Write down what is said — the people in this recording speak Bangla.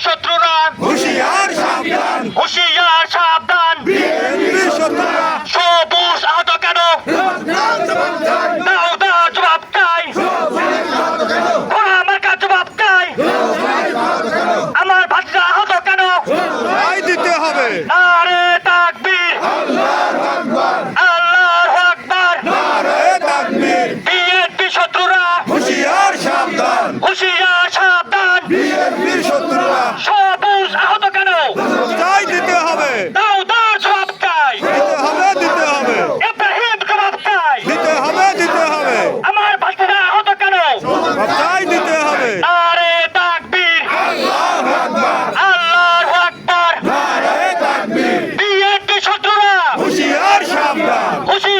শত্রুরা হুঁশিয়ার সাবধান হুশিয়ার আমার বাচ্চারা আহত কেন? তাই দিতে হবে। আরে তাকবীর। আল্লাহু আকবার। আল্লাহু আকবার আরে বিএনপি শত্রুরা। হুঁশিয়ার সাবধান। হুঁশিয়ার